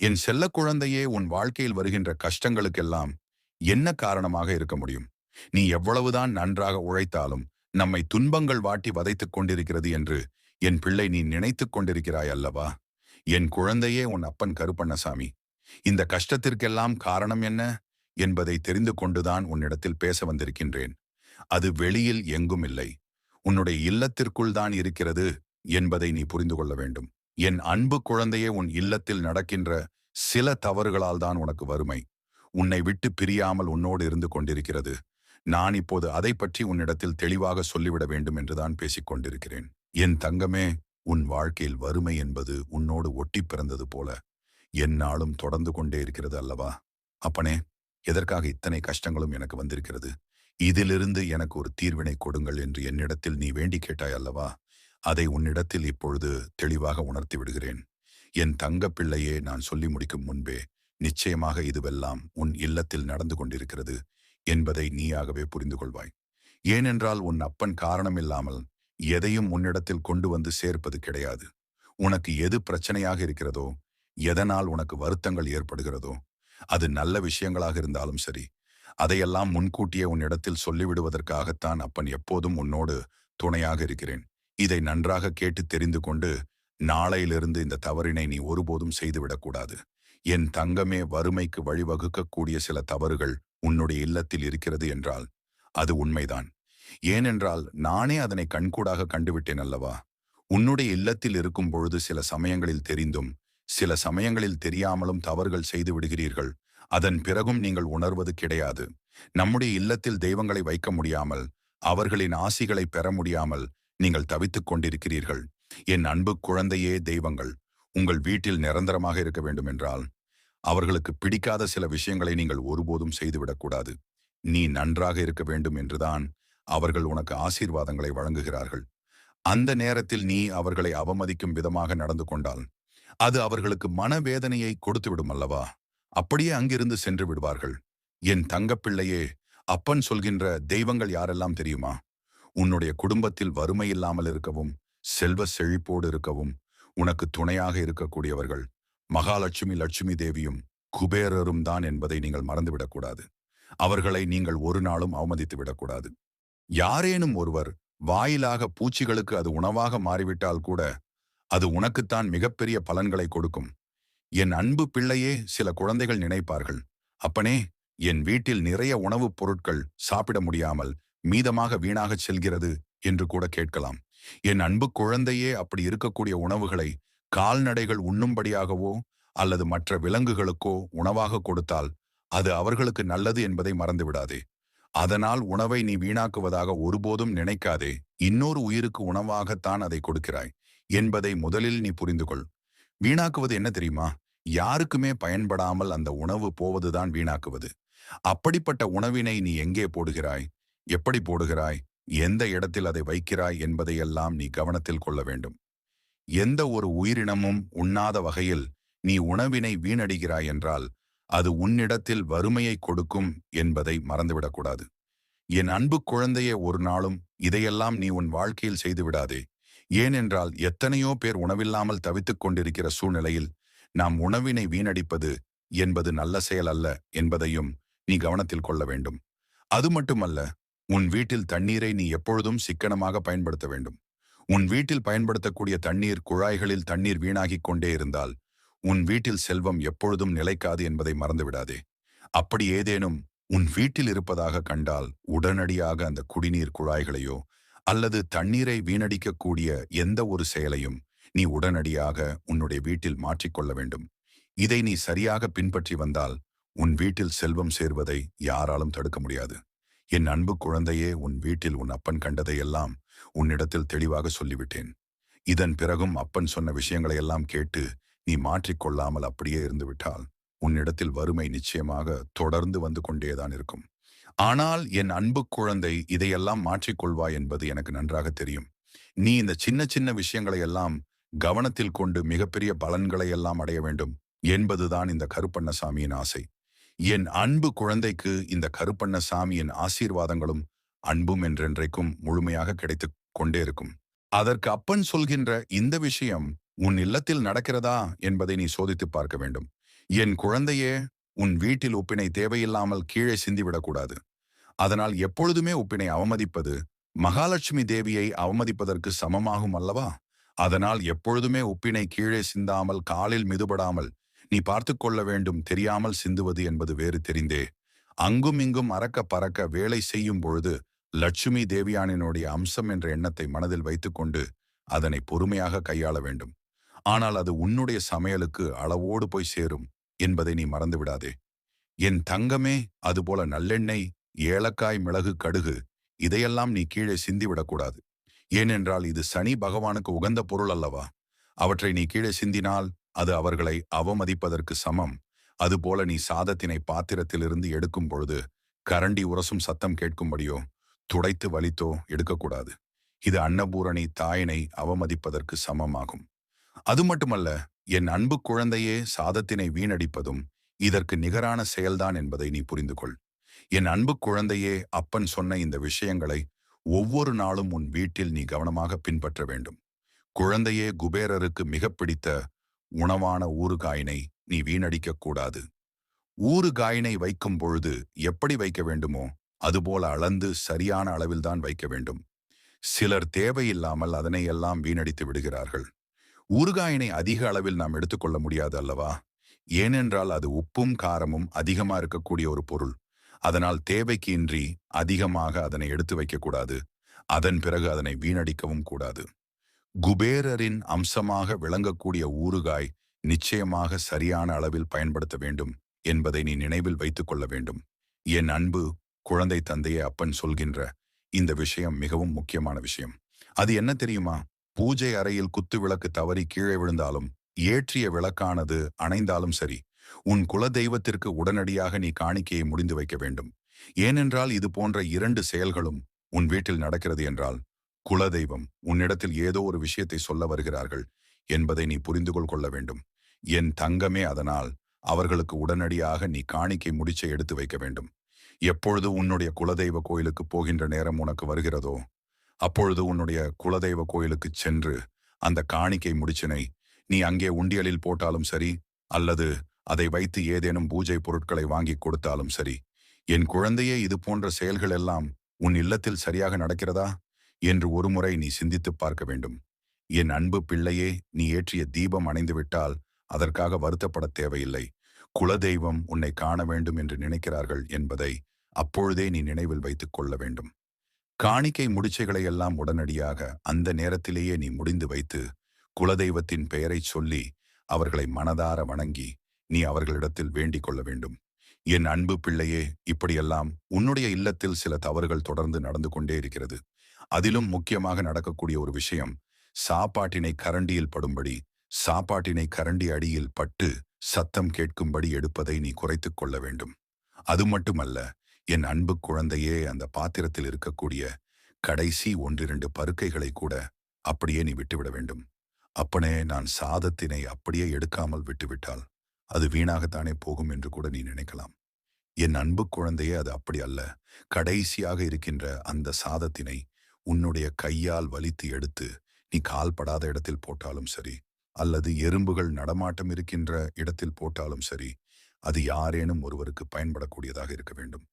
என் செல்ல குழந்தையே உன் வாழ்க்கையில் வருகின்ற கஷ்டங்களுக்கெல்லாம் என்ன காரணமாக இருக்க முடியும்? நீ எவ்வளவுதான் நன்றாக உழைத்தாலும் நம்மை துன்பங்கள் வாட்டி வதைத்துக் கொண்டிருக்கிறது என்று என் பிள்ளை நீ நினைத்துக் கொண்டிருக்கிறாய் அல்லவா? என் குழந்தையே உன் அப்பன் கருப்பண்ணசாமி இந்த கஷ்டத்திற்கெல்லாம் காரணம் என்ன? என்பதை தெரிந்து கொண்டுதான் உன்னிடத்தில் பேச வந்திருக்கின்றேன். அது வெளியில் எங்கும் இல்லை. உன்னுடைய இல்லத்திற்குள் தான் இருக்கிறது என்பதை நீ புரிந்து கொள்ள வேண்டும். என் அன்பு குழந்தையே உன் இல்லத்தில் நடக்கின்ற சில தவறுகளால் தான் உனக்கு வறுமை. உன்னை விட்டு பிரியாமல் உன்னோடு இருந்து கொண்டிருக்கிறது. நான் இப்போது அதை பற்றி உன்னிடத்தில் தெளிவாக சொல்லிவிட வேண்டும் என்றுதான் பேசிக் கொண்டிருக்கிறேன். என் தங்கமே உன் வாழ்க்கையில் வறுமை என்பது உன்னோடு ஒட்டி பிறந்தது போல என்னாலும் தொடர்ந்து கொண்டே இருக்கிறது அல்லவா? அப்பனே எதற்காக இத்தனை கஷ்டங்களும் எனக்கு வந்திருக்கிறது? இதிலிருந்து எனக்கு ஒரு தீர்வினை கொடுங்கள் என்று என்னிடத்தில் நீ வேண்டி கேட்டாய் அல்லவா? அதை உன்னிடத்தில் இப்பொழுது தெளிவாக உணர்த்தி விடுகிறேன். என் தங்க பிள்ளையே நான் சொல்லி முடிக்கும் முன்பே நிச்சயமாக இதுவெல்லாம் உன் இல்லத்தில் நடந்து கொண்டிருக்கிறது என்பதை நீயாகவே புரிந்து கொள்வாய். ஏனென்றால் உன் அப்பன் காரணமில்லாமல் எதையும் உன்னிடத்தில் கொண்டு வந்து சேர்ப்பது கிடையாது. உனக்கு எது பிரச்சனையாக இருக்கிறதோ எதனால் உனக்கு வருத்தங்கள் ஏற்படுகிறதோ அது நல்ல விஷயங்களாக இருந்தாலும் சரி அதையெல்லாம் முன்கூட்டியே உன்னிடத்தில் சொல்லிவிடுவதற்காகத்தான் அப்பன் எப்போதும் உன்னோடு துணையாக இருக்கிறேன். இதை நன்றாக கேட்டு தெரிந்து கொண்டு நாளையிலிருந்து இந்த தவறினை நீ ஒருபோதும் செய்துவிடக்கூடாது என் தங்கமே வறுமைக்கு வழிவகுக்கக்கூடிய சில தவறுகள் உன்னுடைய இல்லத்தில் இருக்கிறது என்றால் அது உண்மைதான். ஏனென்றால் நானே அதனை கண்கூடாக கண்டுவிட்டேன் அல்லவா? உன்னுடைய இல்லத்தில் இருக்கும் பொழுது சில சமயங்களில் தெரிந்தும் சில சமயங்களில் தெரியாமலும் தவறுகள் செய்து விடுகிறீர்கள். அதன் பிறகும் நீங்கள் உணர்வது கிடையாது. நம்முடைய இல்லத்தில் தெய்வங்களை வைக்க முடியாமல் அவர்களின் ஆசிகளை பெற முடியாமல் நீங்கள் தவித்துக் கொண்டிருக்கிறீர்கள். என் அன்பு குழந்தையே தெய்வங்கள் உங்கள் வீட்டில் நிரந்தரமாக இருக்க வேண்டும் என்றால் அவர்களுக்கு பிடிக்காத சில விஷயங்களை நீங்கள் ஒருபோதும் செய்துவிடக்கூடாது நீ நன்றாக இருக்க வேண்டும் என்றுதான் அவர்கள் உனக்கு ஆசீர்வாதங்களை வழங்குகிறார்கள். அந்த நேரத்தில் நீ அவர்களை அவமதிக்கும் விதமாக நடந்து கொண்டால் அது அவர்களுக்கு மனவேதனையை கொடுத்துவிடும் அல்லவா? அப்படியே அங்கிருந்து சென்று விடுவார்கள். என் தங்கப்பிள்ளையே அப்பன் சொல்கின்ற தெய்வங்கள் யாரெல்லாம் தெரியுமா? உன்னுடைய குடும்பத்தில் வறுமை இல்லாமல் இருக்கவும் செல்வ செழிப்போடு இருக்கவும் உனக்கு துணையாக இருக்கக்கூடியவர்கள் மகாலட்சுமி லட்சுமி தேவியும் குபேரரும் தான் என்பதை நீங்கள் மறந்துவிடக்கூடாது. அவர்களை நீங்கள் ஒரு நாளும் அவமதித்து விடக்கூடாது. யாரேனும் ஒருவர் வாயிலாக பூச்சிகளுக்கு அது உணவாக மாறிவிட்டால் கூட அது உனக்குத்தான் மிகப்பெரிய பலன்களை கொடுக்கும். என் அன்பு பிள்ளையே சில குழந்தைகள் நினைப்பார்கள் அப்பனே என் வீட்டில் நிறைய உணவுப் பொருட்கள் சாப்பிட முடியாமல் மீதமாக வீணாகச் செல்கிறது என்று கூட கேட்கலாம். என் அன்பு குழந்தையே அப்படி இருக்கக்கூடிய உணவுகளை கால்நடைகள் உண்ணும்படியாகவோ அல்லது மற்ற விலங்குகளுக்கோ உணவாக கொடுத்தால் அது அவர்களுக்கு நல்லது என்பதை மறந்துவிடாதே. அதனால் உணவை நீ வீணாக்குவதாக ஒருபோதும் நினைக்காதே. இன்னொரு உயிருக்கு உணவாகத்தான் அதை கொடுக்கிறாய் என்பதை முதலில் நீ புரிந்து கொள் வீணாக்குவது என்ன தெரியுமா? யாருக்குமே பயன்படாமல் அந்த உணவு போவதுதான் வீணாக்குவது. அப்படிப்பட்ட உணவினை நீ எங்கே போடுகிறாய்? எப்படி போடுகிறாய்? எந்த இடத்தில் அதை வைக்கிறாய்? என்பதையெல்லாம் நீ கவனத்தில் கொள்ள வேண்டும். எந்த ஒரு உயிரினமும் உண்ணாத வகையில் நீ உணவினை வீணடிகிறாய் என்றால் அது உன்னிடத்தில் வறுமையை கொடுக்கும் என்பதை மறந்துவிடக்கூடாது. என் அன்பு குழந்தையே ஒரு நாளும் இதையெல்லாம் நீ உன் வாழ்க்கையில் செய்துவிடாதே ஏனென்றால் எத்தனையோ பேர் உணவில்லாமல் தவித்துக் கொண்டிருக்கிற சூழ்நிலையில் நாம் உணவினை வீணடிப்பது என்பது நல்ல செயல் அல்ல என்பதையும் நீ கவனத்தில் கொள்ள வேண்டும். அது மட்டுமல்ல உன் வீட்டில் தண்ணீரை நீ எப்பொழுதும் சிக்கனமாக பயன்படுத்த வேண்டும். உன் வீட்டில் பயன்படுத்தக்கூடிய தண்ணீர் குழாய்களில் தண்ணீர் வீணாகிக் கொண்டே இருந்தால் உன் வீட்டில் செல்வம் எப்பொழுதும் நிலைக்காது என்பதை மறந்துவிடாதே. அப்படி ஏதேனும் உன் வீட்டில் இருப்பதாக கண்டால் உடனடியாக அந்த குடிநீர் குழாய்களையோ அல்லது தண்ணீரை வீணடிக்கக்கூடிய எந்த ஒரு செயலையும் நீ உடனடியாக உன்னுடைய வீட்டில் மாற்றிக்கொள்ள வேண்டும். இதை நீ சரியாக பின்பற்றி வந்தால் உன் வீட்டில் செல்வம் சேர்வதை யாராலும் தடுக்க முடியாது. என் அன்பு குழந்தையே உன் வீட்டில் உன் அப்பன் கண்டதையெல்லாம் உன்னிடத்தில் தெளிவாக சொல்லிவிட்டேன். இதன் பிறகும் அப்பன் சொன்ன விஷயங்களையெல்லாம் கேட்டு நீ மாற்றிக்கொள்ளாமல் அப்படியே இருந்துவிட்டால் உன்னிடத்தில் வறுமை நிச்சயமாக தொடர்ந்து வந்து கொண்டேதான் இருக்கும். ஆனால் என் அன்பு குழந்தை இதையெல்லாம் மாற்றிக்கொள்வாய் என்பது எனக்கு நன்றாக தெரியும். நீ இந்த சின்ன சின்ன விஷயங்களையெல்லாம் கவனத்தில் கொண்டு மிகப்பெரிய பலன்களை எல்லாம் அடைய வேண்டும் என்பதுதான் இந்த கருப்பண்ணசாமியின் ஆசை. என் அன்பு குழந்தைக்கு இந்த கருப்பண்ணசாமியின் ஆசீர்வாதங்களும் அன்பும் என்றென்றைக்கும் முழுமையாக கிடைத்து கொண்டே இருக்கும். அதற்கு அப்பன் சொல்கின்ற இந்த விஷயம் உன் இல்லத்தில் நடக்கிறதா என்பதை நீ சோதித்து பார்க்க வேண்டும். என் குழந்தையே உன் வீட்டில் உப்பினை தேவையில்லாமல் கீழே சிந்திவிடக்கூடாது. அதனால் எப்பொழுதுமே உப்பினை அவமதிப்பது மகாலட்சுமி தேவியை அவமதிப்பதற்கு சமமாகும் அல்லவா? அதனால் எப்பொழுதுமே உப்பினை கீழே சிந்தாமல் காலில் மிதுபடாமல் நீ பார்த்து கொள்ள வேண்டும் தெரியாமல் சிந்துவது என்பது வேறு தெரிந்தே. அங்கும் இங்கும் அறக்க பறக்க வேலை செய்யும் பொழுது லட்சுமி தேவியானினுடைய அம்சம் என்ற எண்ணத்தை மனதில் வைத்துக்கொண்டு அதனை பொறுமையாக கையாள வேண்டும். ஆனால் அது உன்னுடைய சமையலுக்கு அளவோடு போய் சேரும் என்பதை நீ மறந்து விடாதே என் தங்கமே அதுபோல நல்லெண்ணெய் ஏலக்காய் மிளகு கடுகு இதையெல்லாம் நீ கீழே சிந்திவிடக்கூடாது. ஏனென்றால் இது சனி பகவானுக்கு உகந்த பொருள் அல்லவா? அவற்றை நீ கீழே சிந்தினால் அது அவர்களை அவமதிப்பதற்கு சமம். அதுபோல நீ சாதத்தினை பாத்திரத்திலிருந்து எடுக்கும் பொழுது கரண்டி உரசும் சத்தம் கேட்கும்படியோ துடைத்து வலித்தோ எடுக்கக்கூடாது. இது அன்னபூரணி தாயினை அவமதிப்பதற்கு சமமாகும். அது மட்டுமல்ல என் அன்பு குழந்தையே சாதத்தினை வீணடிப்பதும் இதற்கு நிகரான செயல்தான் என்பதை நீ புரிந்து கொள் என் அன்பு குழந்தையே அப்பன் சொன்ன இந்த விஷயங்களை ஒவ்வொரு நாளும் உன் வீட்டில் நீ கவனமாக பின்பற்ற வேண்டும். குழந்தையே குபேரருக்கு மிக பிடித்த உணவான ஊறுகாயினை நீ வீணடிக்கக் கூடாது. ஊறுகாயினை வைக்கும் பொழுது எப்படி வைக்க வேண்டுமோ அதுபோல அளந்து சரியான அளவில்தான் வைக்க வேண்டும். சிலர் தேவையில்லாமல் அதனை எல்லாம் வீணடித்து விடுகிறார்கள். ஊறுகாயினை அதிக அளவில் நாம் எடுத்துக்கொள்ள முடியாது அல்லவா? ஏனென்றால் அது உப்பும் காரமும் அதிகமா இருக்கக்கூடிய ஒரு பொருள். அதனால் தேவைக்கு இன்றி அதிகமாக அதனை எடுத்து வைக்கக்கூடாது அதன் பிறகு அதனை வீணடிக்கவும் கூடாது. குபேரரின் அம்சமாக விளங்கக்கூடிய ஊறுகாய் நிச்சயமாக சரியான அளவில் பயன்படுத்த வேண்டும் என்பதை நீ நினைவில் வைத்துக் கொள்ள வேண்டும். என் அன்பு குழந்தை தந்தையை அப்பன் சொல்கின்ற இந்த விஷயம் மிகவும் முக்கியமான விஷயம். அது என்ன தெரியுமா? பூஜை அறையில் குத்து விளக்கு தவறி கீழே விழுந்தாலும் ஏற்றிய விளக்கானது அணைந்தாலும் சரி உன் குல தெய்வத்திற்கு உடனடியாக நீ காணிக்கையை முடிந்து வைக்க வேண்டும். ஏனென்றால் இது போன்ற இரண்டு செயல்களும் உன் வீட்டில் நடக்கிறது என்றால் குலதெய்வம் உன்னிடத்தில் ஏதோ ஒரு விஷயத்தை சொல்ல வருகிறார்கள் என்பதை நீ புரிந்து கொள்ள வேண்டும். என் தங்கமே அதனால் அவர்களுக்கு உடனடியாக நீ காணிக்கை முடிச்சை எடுத்து வைக்க வேண்டும். எப்பொழுது உன்னுடைய குலதெய்வ கோயிலுக்கு போகின்ற நேரம் உனக்கு வருகிறதோ அப்பொழுது உன்னுடைய குலதெய்வ கோயிலுக்கு சென்று அந்த காணிக்கை முடிச்சினை நீ அங்கே உண்டியலில் போட்டாலும் சரி அல்லது அதை வைத்து ஏதேனும் பூஜை பொருட்களை வாங்கி கொடுத்தாலும் சரி என் குழந்தையே இது போன்ற செயல்கள் எல்லாம் உன் இல்லத்தில் சரியாக நடக்கிறதா? என்று ஒருமுறை நீ சிந்தித்துப் பார்க்க வேண்டும். என் அன்பு பிள்ளையே நீ ஏற்றிய தீபம் அணைந்துவிட்டால் அதற்காக வருத்தப்பட தேவையில்லை. குலதெய்வம் உன்னை காண வேண்டும் என்று நினைக்கிறார்கள் என்பதை அப்பொழுதே நீ நினைவில் வைத்துக் கொள்ள வேண்டும். காணிக்கை முடிச்சைகளை எல்லாம் உடனடியாக அந்த நேரத்திலேயே நீ முடிந்து வைத்து குலதெய்வத்தின் பெயரைச் சொல்லி அவர்களை மனதார வணங்கி நீ அவர்களிடத்தில் வேண்டிக் கொள்ள வேண்டும். என் அன்பு பிள்ளையே இப்படியெல்லாம் உன்னுடைய இல்லத்தில் சில தவறுகள் தொடர்ந்து நடந்து கொண்டே இருக்கிறது. அதிலும் முக்கியமாக நடக்கக்கூடிய ஒரு விஷயம் சாப்பாட்டினை கரண்டியில் படும்படி சாப்பாட்டினை கரண்டி அடியில் பட்டு சத்தம் கேட்கும்படி எடுப்பதை நீ குறைத்துக் கொள்ள வேண்டும். அது மட்டுமல்ல என் அன்பு குழந்தையே அந்த பாத்திரத்தில் இருக்கக்கூடிய கடைசி ஒன்றிரண்டு பருக்கைகளை கூட அப்படியே நீ விட்டுவிட வேண்டும். அப்பனே நான் சாதத்தினை அப்படியே எடுக்காமல் விட்டுவிட்டால் அது வீணாகத்தானே போகும் என்று கூட நீ நினைக்கலாம். என் அன்பு குழந்தையே அது அப்படி அல்ல. கடைசியாக இருக்கின்ற அந்த சாதத்தினை உன்னுடைய கையால் வலித்து எடுத்து நீ கால்படாத இடத்தில் போட்டாலும் சரி அல்லது எறும்புகள் நடமாட்டம் இருக்கின்ற இடத்தில் போட்டாலும் சரி அது யாரேனும் ஒருவருக்கு பயன்படக்கூடியதாக இருக்க வேண்டும்.